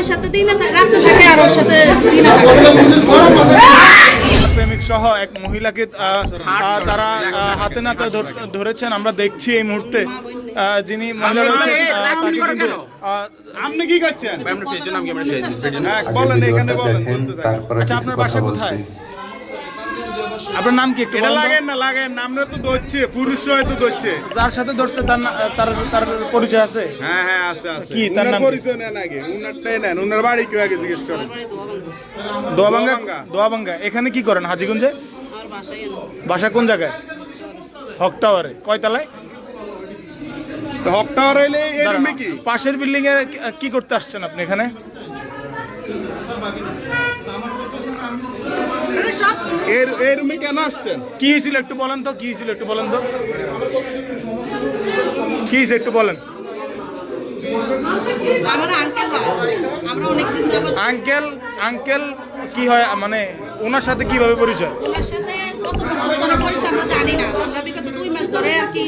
আমার সাথে দিনে থা- থাকে আর ওর সাথে দিনে প্রেমিক সহ এক মহিলাকে তারা আহ, হাতে নাতে ধরেছেন। আমরা দেখছি এই মুহূর্তে আহ, যিনি মহিলা রয়েছেন আহ, তাকে কিন্তু আপনি কি করছেন? হ্যাঁ, বলেন এখানে বলেন আচ্ছা আপনার বাসা কোথায়? আপনার নাম কি একটু এটা? লাগেন না লাগেন আমরা তো ধরছে পুরুষ হয়তো ধরছে। যার সাথে ধরছে তার তার তার পরিচয় আছে? হ্যাঁ হ্যাঁ আছে আছে। কি, তার নাম পরিচয় নেন আগে উনারটাই নেন। উনার বাড়ি কেউ আগে জিজ্ঞেস করেন। দোয়াবাঙ্গা দোয়াবাঙ্গা। এখানে কি করেন হাজিগঞ্জে। বাসা কোন জায়গায়? হক টাওয়ারে। কয়তলায় হক টাওয়ার হইলে এই রুমে কি? পাশের বিল্ডিং এ কি- কি করতে আসছেন আপনি এখানে? এর এই রুমে কেন আসছেন? কি হয়েছিল একটু বলেন তো কি হয়েছিল একটু বলেন তো? কি হয়েছে একটু বলেন। আঙ্কেল হয়। আঙ্কেল আঙ্কেল কি হয় মানে ওনার সাথে কীভাবে পরিচয়? ওনার সাথে কত বছর ধরে পরিচয় আমরা জানি না। আমরা বিগত দুই মাস ধরে আর কি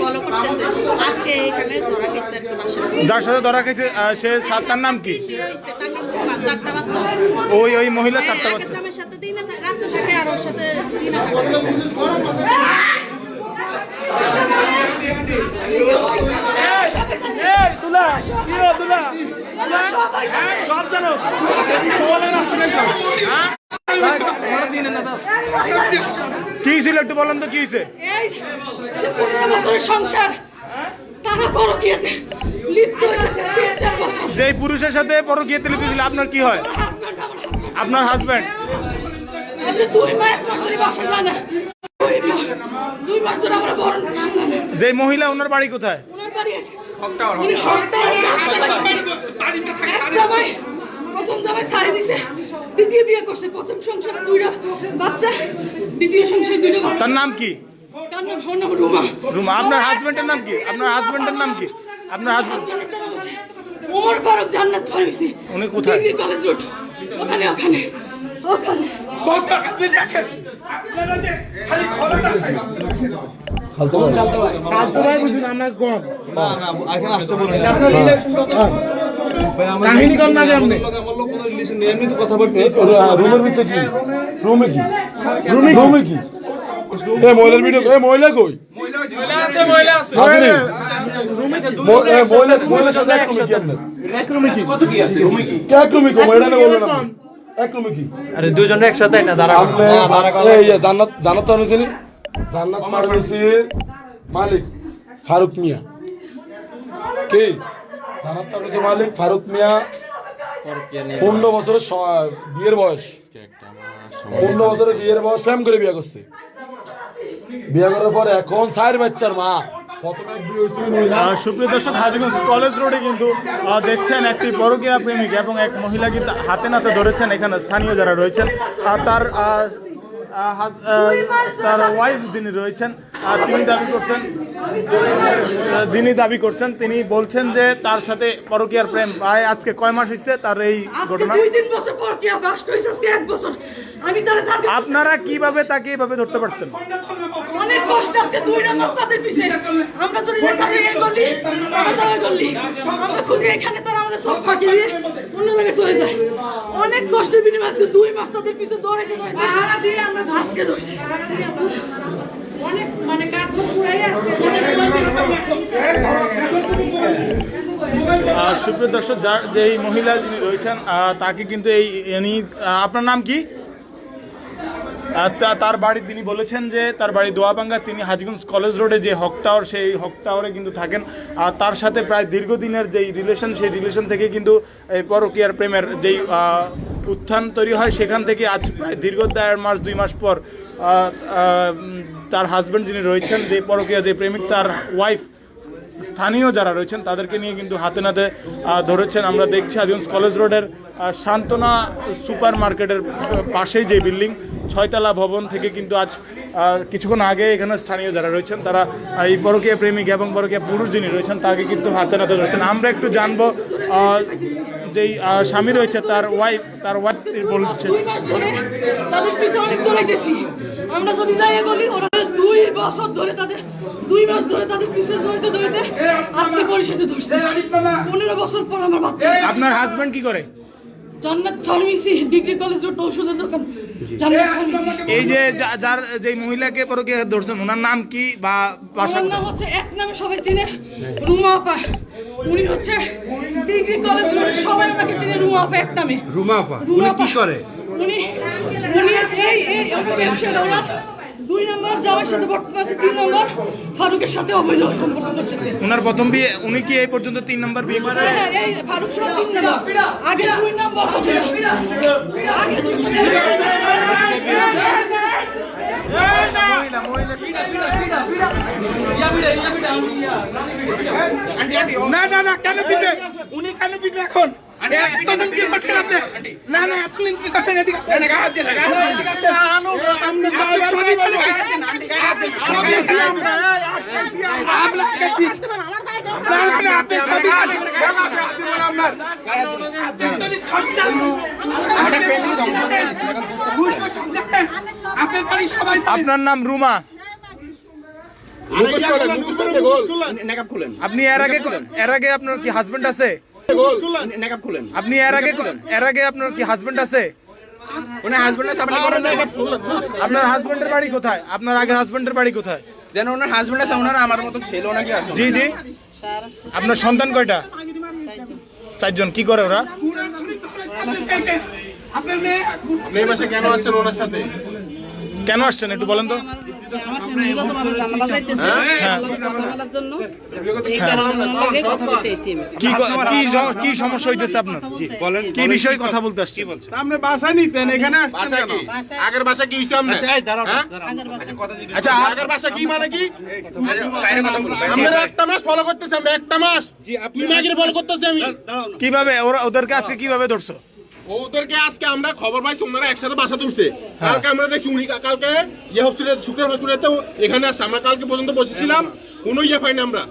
ফলো করতেছে। আজকে এখানে ধরা গেছে আর কি বাসায় যার সাথে ধরা খেয়েছে সে তার নাম কি? তার নাম চারটা বাচ্চা। ওই ওই মহিলা হ্যাঁ, চারটা বাচ্চা। রাতে থাকে আর ওর সাথে থাকে কি হয়েছিল একটু বলেন তো কি হয়েছে যে সংসার তারা বড় কিয়েতে পুরুষের সাথে দিয়েছিল আপনার কি হয়? হাজব্যান্ড। আপনার হাজবেন্ড এই যে মহিলা ওনার বাড়ি কোথায়? ওনার বাড়ি আছে। উনি হকটাওয়ারে এক জামাই, প্রথম জামাই ছাড়ি দিছে। দ্বিতীয় বিয়ে করছে। প্রথম সংসারে দুইটা বাচ্চা। দ্বিতীয় সংসারে দুইটা বাচ্চা। তার নাম কি? নাম রুমা। রুমা আপনার হাজবেন্ডের নাম কি? আপনার হাজবেন্ডের নাম কি? আপনার হাজবেন্ড ওমর ফারুক জান্নাত ফার্মেসি উনি কোথায়? কলেজ রোড ওখানে ওখানে। ওখানে। কাহিনী কর না আপনি? রুমের ভিতরে কি? রুমে কি? রুমে রুমে কি? এ মহিলার ভিডিও এ মহিলা কই? আছে রে? ম- এ, মহিলা মহিলার সাথে এক রুমে কি আপনার? এক রুমে কি? এক রুমে কি? মহিলা না বলবেন আপনি এক রুমে কি আরে দুজনে একসাথে না দাঁড়া এই জান্নাত জান্নাত ফার্মেসি জান্নাত ফার্মেসির মালিক ফারুক মিয়া। কি? জান্নাত মালিক ফারুক মিয়া। পনেরো বছরের বিয়ের বয়স। পনেরো বছরের বিয়ের বয়স প্রেম করে বিয়ে করছে। বিয়ে করার পর এখন চার বাচ্চার মা। সুপ্রিয় দর্শক, হাজিগঞ্জ কলেজ রোডে কিন্তু দেখছেন একটি পরকীয়া প্রেমিক এবং এক মহিলা কিন্তু হাতে নাতে ধরেছেন। এখানে স্থানীয় যারা রয়েছেন তার তার ওয়াইফ যিনি রয়েছেন তিনি দাবি করছেন যিনি দাবি করছেন তিনি বলছেন যে তার সাথে পরকিয়ার প্রেম প্রায় আজকে কয় মাস হচ্ছে তার এই ঘটনা? আপনারা কীভাবে তাকে এইভাবে ধরতে পারছেন? অনেক কষ্ট আজকে দুই মাস তাদের পিছে। আমরা তো খুঁজে এখানে তারা আমাদের সব ফাঁকি দিয়ে অন্য জায়গায় চলে যায়। অনেক কষ্টের বিনিময়ে আজকে দুই মাস তাদের পিছনে দৌড়াইতে দৌড়াইতে। দিয়ে আমরা আজকে ধরছি অনেক মানে কার্টুন পুরাই আজকে সুপ্রিয় দর্শক যার যে এই মহিলা যিনি রয়েছেন তাকে কিন্তু এই আপনার নাম কি? তার বাড়ি তিনি বলেছেন যে তার বাড়ি দোয়াবাঙ্গা, তিনি হাজগঞ্জ কলেজ রোডে যে হক টাওয়ার, সেই হক টাওয়ারে কিন্তু থাকেন। আর তার সাথে প্রায় দীর্ঘদিনের যেই রিলেশন সেই রিলেশন থেকে কিন্তু এই পরকীয়ার প্রেমের যেই উত্থান তৈরি হয়, সেখান থেকে আজ প্রায় দীর্ঘ দেড় মাস, দুই মাস পর তার হাজব্যান্ড যিনি রয়েছেন, যে পরকীয়া যে প্রেমিক, তার ওয়াইফ স্থানীয় যারা রয়েছেন, তাদেরকে নিয়ে কিন্তু হাতে নাতে ধরেছেন। আমরা দেখছি আজগঞ্জ কলেজ রোডের সান্ত্বনা সুপার মার্কেটের পাশেই যে বিল্ডিং ছয়তলা ভবন থেকে কিন্তু আজ কিছুক্ষণ আগে এখানে স্থানীয় যারা রয়েছেন তারা এই পরকীয়া প্রেমিক এবং পরকীয়া পুরুষ যিনি রয়েছেন তাকে কিন্তু হাতে নাতে ধরেছেন। আমরা একটু জানব যেই স্বামী রয়েছে তার ওয়াইফ তার ওয়াইফ বলছে। দুই মাস ধরে তাদের পিছে অনেক দৌড়াইতেছি আমরা যদি যাই এ ওরা দুই বছর ধরে তাদের দুই মাস ধরে তাদের পিছিয়ে ধরতে ধরতে আজকে পরিশেষে ধরছে। পনেরো বছর পর আমার বাচ্চা। আপনার হাজবেন্ড কি করে? জান্নাত ফার্মেসি ডিগ্রি কলেজ রোড ঔষধের দোকান। জান্নাত ফার্মেসি। এই যে যার যে মহিলাকে পরকে ধরছেন ওনার নাম কি বা বাসা নাম হচ্ছে এক নামে সবাই চিনে রুমা আপা। উনি হচ্ছে ডিগ্রি কলেজ রোড সবাই ওনাকে চিনে রুমা আপা এক নামে। রুমা আপা উনি কি করে? উনি উনি এই এই ব্যবসা ওনার দুই নম্বর জামাইয়ের সাথে বর্তমানে আছে তিন নম্বর ফারুকের সাথে অবৈধ সম্পর্ক করতেছে। ওনার প্রথম বিয়ে উনি কি এই পর্যন্ত তিন নম্বর বিয়ে করছেন হ্যাঁ, এই ফারুক সহ তিন নম্বর। আগে দুই নম্বর আগে দুই না না না কেন পিটবে? উনি কেন পিটবে এখন? আপনার। নাম রুমা। আপনি এর আগে এর আগে আপনার কি হাজবেন্ড আছে আপনি এর আগে এর আগে আপনার কি হাজবেন্ড আছে। আপনার হাজবেন্ডের বাড়ি কোথায়? আপনার আগের হাজবেন্ডের বাড়ি কোথায়? দেন ওনার হাজবেন্ড আছে ওনার আমার মতো ছেলে নাকি আছে। জি জি। আপনার সন্তান কয়টা? চারজন। কি করে ওরা? আপনার মেয়ে? মেয়ে বাসা কেন আসছেন ওনার সাথে? কেন আসছেন একটু বলেন তো? বলতে এসেছি আমি কি সমস্যা হইতেছে আপনার? বলেন। কি বিষয়ে কথা বলতে আসছেন? আপনি বাসা নিতেন এখানে আগের বাসা কি হইছে আপনি হ্যাঁ? আগের বাসায়। আচ্ছা আগের বাসা কি মানে কি? আমরা একটা মাস ফলো করতেছি আমরা একটা মাস। দুই মাস ফলো করতেছি আমি কীভাবে? ওরা ওদেরকে আজকে কীভাবে ধরছো? ওদেরকে আজকে আমরা খবর পাইছি ওনারা একসাথে বাসা তুলছে। কালকে আমরা দেখছি উনি কালকে ইয়ে হসপিটাল শুক্র হসপিটালে এখানে আসছে। আমরা কালকে পর্যন্ত বসেছিলাম কোনো ইয়ে পাইনি আমরা।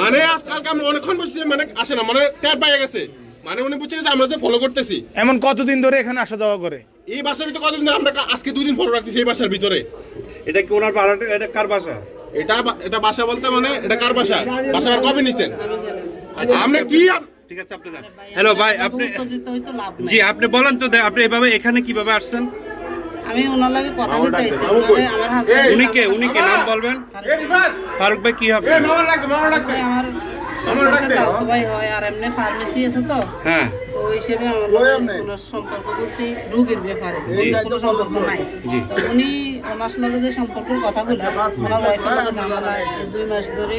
মানে আজ কালকে আমরা অনেকক্ষণ বসেছি মানে আসে না মানে ট্যাপ পাইয়া গেছে। মানে উনি বুঝছে যে আমরা যে ফলো করতেছি। এমন কতদিন ধরে এখানে আসা যাওয়া করে? এই বাসার ভিতরে কতদিন ধরে আমরা আজকে দুই দিন ফলো রাখতেছি এই বাসার ভিতরে। এটা কি ওনার এটা কার বাসা? এটা এটা বাসা বলতে মানে এটা কার বাসা? বাসা কবে নিছেন? আচ্ছা আপনি কি ঠিক আছে আপনি যান। হ্যালো ভাই আপনি জি আপনি বলেন তো আপনি এভাবে এখানে কীভাবে আসছেন? আমি ওনার লগে কথা বলতে এসেছি আমার হাজবেন্ড উনি কে? উনি কে? নাম বলবেন? ফারুক ভাই। কি হবে? মামা রাখবে মামা রাখবে আমার সম্পর্কে দাদু ভাই হয় আর এমনি ফার্মেসি আছে তো। হ্যাঁ। তো ওই হিসেবে আমার কোনো সম্পর্ক বলতে রোগীর ব্যাপারে কোনো সম্পর্ক নাই। তো উনি ওনার লগে যে সম্পর্কের কথাগুলো ওনার ওয়াইফের লগে ঝামেলা দুই মাস ধরে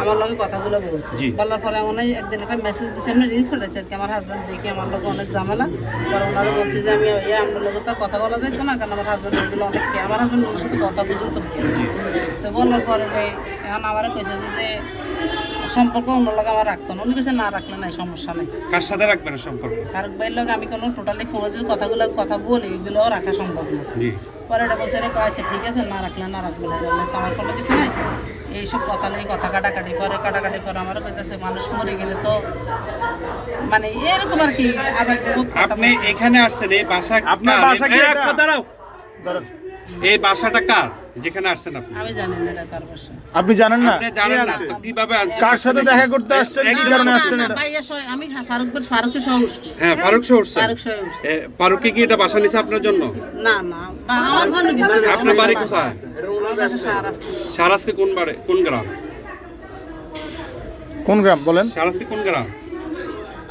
আমার লগে কথাগুলো বলছে। বলার পরে উনি একদিন একটা মেসেজ দিছে এমনি রিলস পাঠাইছে আর কি। আমার হাজব্যান্ড দেখি আমার লগে অনেক ঝামেলা। পরে ওনারা বলছে যে আমি ইয়ে আমার লগে তো কথা বলা যাইতো না কারণ আমার হাজব্যান্ড এগুলো অনেক আমার হাজব্যান্ড ওনার সাথে কথা বুঝতে তো বলার পরে যে এখন আমারে কইছে যে যে সম্পর্ক অন্য লগে আমার রাখতো না। উনি কাছে না রাখলে নাই সমস্যা নেই। কার সাথে রাখবেন সম্পর্ক? ফারুক ভাইয়ের লগে আমি কোনো টোটালি ফোনে যে কথাগুলো কথা বলি এগুলোও রাখা সম্ভব না। পরে এটা বলছে আচ্ছা ঠিক আছে না রাখলে না রাখলে না তো আমার কোনো কিছু নাই। এইসব কথা নেই কথা কাটাকাটি করে কাটাকাটি করে আমার কইতেছে মানুষ মরে গেলে তো মানে এরকম আর কি আপনি এখানে আসছেন এই বাসা আপনার বাসা কি এটা? দাঁড়াও। এই বাসাটা কার? যেখানে আসছেন আপনি। আমি জানি না এটা কার বাসা। আপনি জানেন না? আপনি জানেন না তো কীভাবে আনছেন কার সাথে দেখা করতে আসছেন? কি কারণে আসছেন এটা? ভাইয়া সহ- আমি ফারুক ভাই ফারুকের সহ উঠছি। হ্যাঁ ফারুক সহ উঠছেন। ফারুক সহ উঠছি। এ, ফারুককে কি এটা বাসা নিছে আপনার জন্য? না না আমার জন্য কিছু আপনার বাড়ি কোথায়? শাহরাস্তি। সারাস্তি কোন বাড়ি কোন গ্রাম? কোন গ্রাম বলেন? সারাস্তি কোন গ্রাম?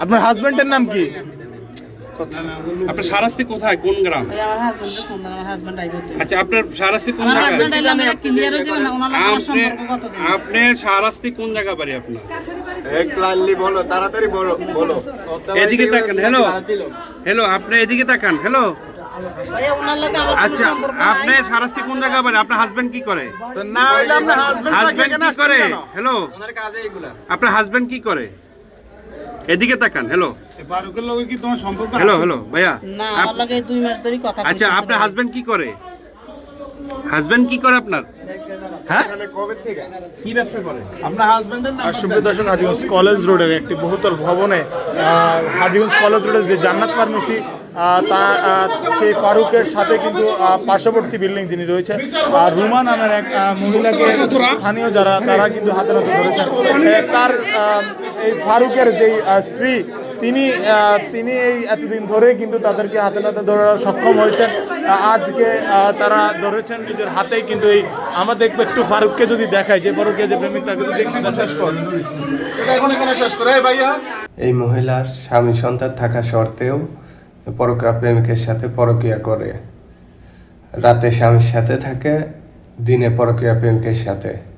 আপনার হাজবেন্ডের নাম কি? আপনার সারাস্তি কোথায়? কোন গ্রাম। আচ্ছা আপনার সারাস্তি কোন হয়ে আপনার সারাস্তি কোন জায়গা বাড়ি আপনার? বলো তাড়াতাড়ি বলো বলো। এদিকে তাকান হ্যালো হ্যালো আপনি এদিকে তাকান হ্যালো আচ্ছা আপনি সারাস্তি কোন জায়গা বাড়ি আপনার হাজবেন্ড কি করে? না হইলে আপনার হাজবেন্ড কি করে? হ্যালো আপনার হাজবেন্ড কি করে? এদিকে তাকান হ্যালো কি তোমার সম্পর্ক হ্যালো হ্যালো ভাইয়া। না আমার দুই মাস ধরে কথা আচ্ছা আপনার হাজবেন্ড কি করে? হাজবেন্ড কি করে আপনার? হ্যাঁ? কবে কি ব্যবসা করে? আপনার হাজবেন্ডের নাম হাজিগঞ্জ কলেজ রোডের একটি বহুতল ভবনে হাজিগঞ্জ কলেজ রোডের যে জান্নাত ফার্মেসি তা সেই ফারুকের সাথে কিন্তু আহ, পার্শ্ববর্তী বিল্ডিং যিনি রয়েছেন আর রুমা নামের এক মহিলাকে স্থানীয় যারা তারা কিন্তু হাতে নাতে ধরেছেন। তার এই ফারুকের যেই স্ত্রী তিনি তিনি এই এতদিন ধরে কিন্তু তাদেরকে হাতে নাতে ধরার সক্ষম হয়েছেন। আজকে আহ, তারা ধরেছেন নিজের হাতেই কিন্তু এই আমরা দেখব একটু ফারুককে যদি দেখায় যে ফারুককে যে প্রেমিক তাকে যদি একটু শেষ কর। এটা এখন এখানে শেষ করে। ভাইয়া। এই মহিলার স্বামী সন্তান থাকা সত্ত্বেও পরকীয়া প্রেমিকের সাথে পরকীয়া করে। রাতে স্বামীর সাথে থাকে দিনে পরকীয়া প্রেমিকের সাথে।